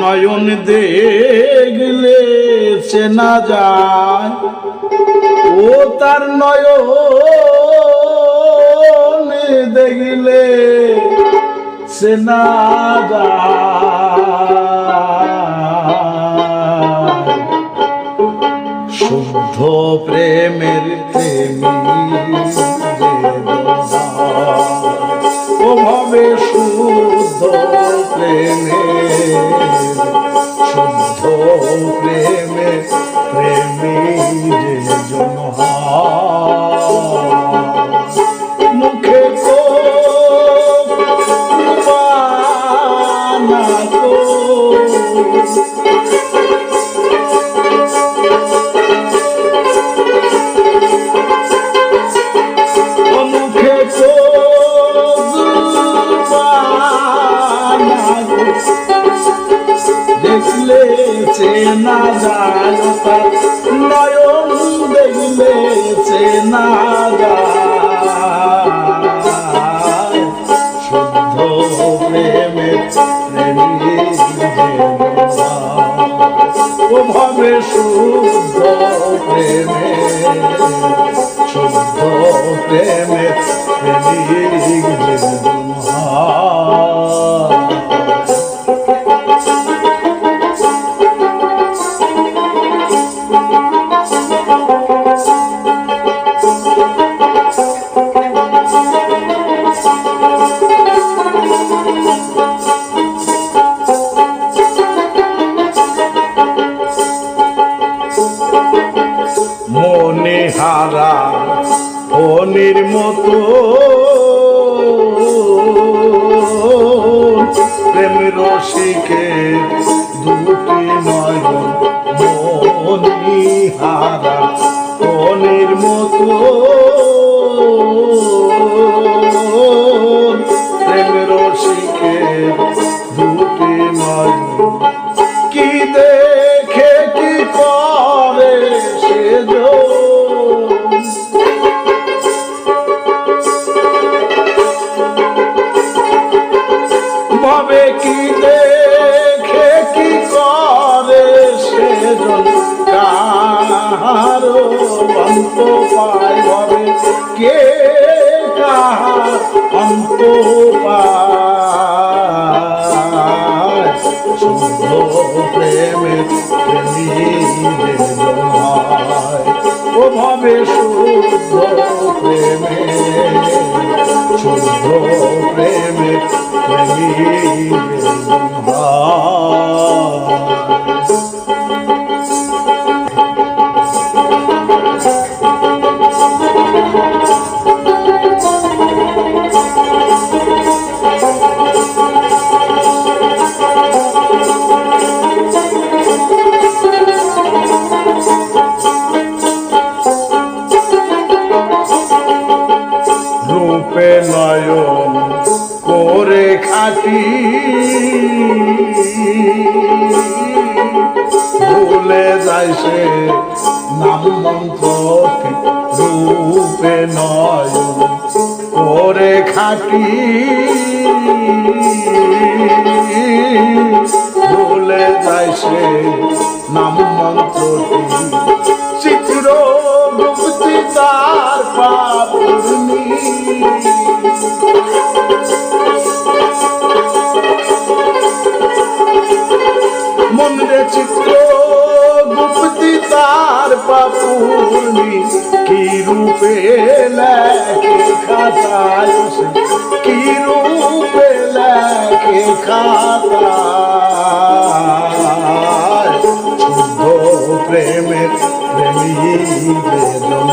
নয়ন দেখলে চেনা যায়। ও তার নয়ন দেখলে চেনা শুদ্ধ প্রেমের প্রেমী ও ভাবে শুদ্ধ প্রেমে শুদ্ধ প্রেমে প্রেমী যে জন মুখে কো না কো চেনা যায় তার নয়ন দেখলে চেনা যায় শুদ্ধ প্রেমে প্রেমী ও ভাবে শুদ্ধ ফোনের মতো। প্রেম রসিকে দুটি মনি পায় ভাবে কে কাহার অন্ত প্রেমে জন্মায় ও ভাবে শুদ্ধ নয়ন করে খাটি। ভুলে সে নাম মন্ত্র রূপে নয়ন করে খাটি। ভুলে সে নাম মন্ত্রটি সে কি রূপে খাতায়? শুদ্ধ প্রেমের প্রেমী বেদন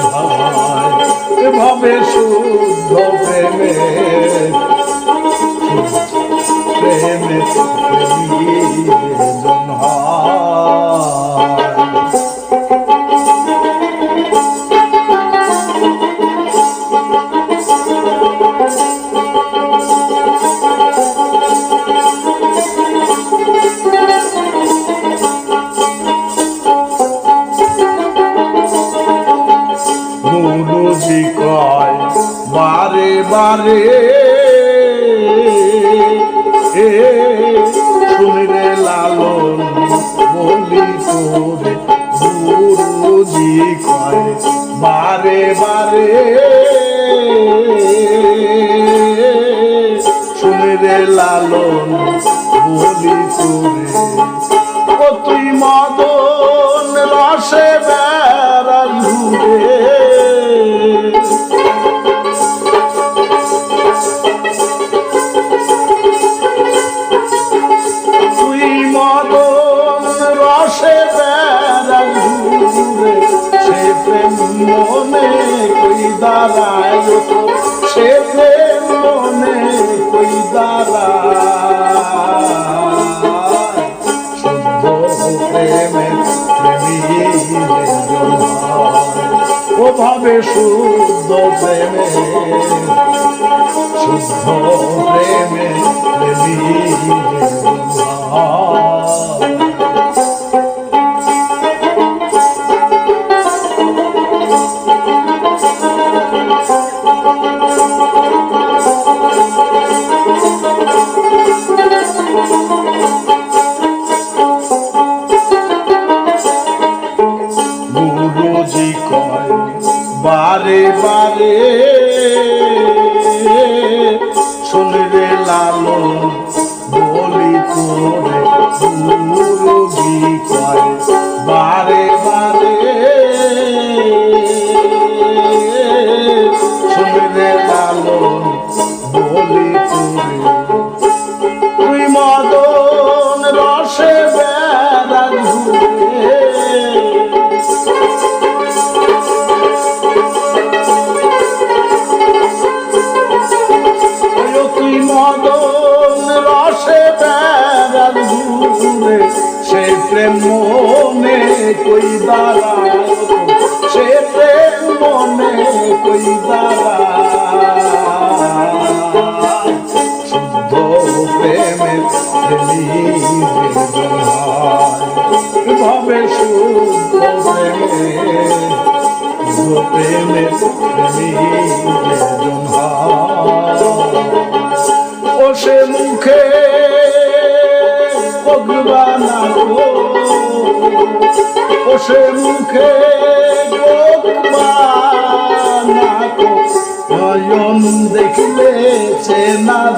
এভাবে শুদ্ধ প্রেমের প্রেমে প্রেমী রে এ তুমি রে লালন বলি তোরে গুরুজি কয়, বারে বারে। শুনে রে লালন বলি তোরে, ও তুই মদন রসে বেড়া ঘুরে। ভাবে শুদ্ধ প্রেমে শুদ্ধ প্রেমে প্রেমী। গুরুজি কয় বারে কই দাঁড়ায় সে প্রেম মনে কই দাঁড়ায় শুদ্ধ প্রেমে প্রেমী ভাবে শুদ্ধ প্রেমে শুদ্ধ প্রেমে প্রেমী ও সে মুখে ভগবানা গো ও সে মুখে ভগবানা গো নয়ন দেখলে সে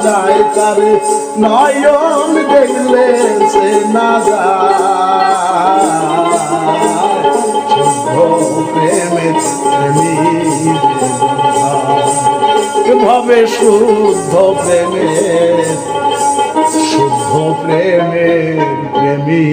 যায় তারে। নয়ন দেখলে সে প্রেমে প্রেমী ভাবে শুদ্ধ প্রেমে শুদ্ধ প্রেমে প্রেমী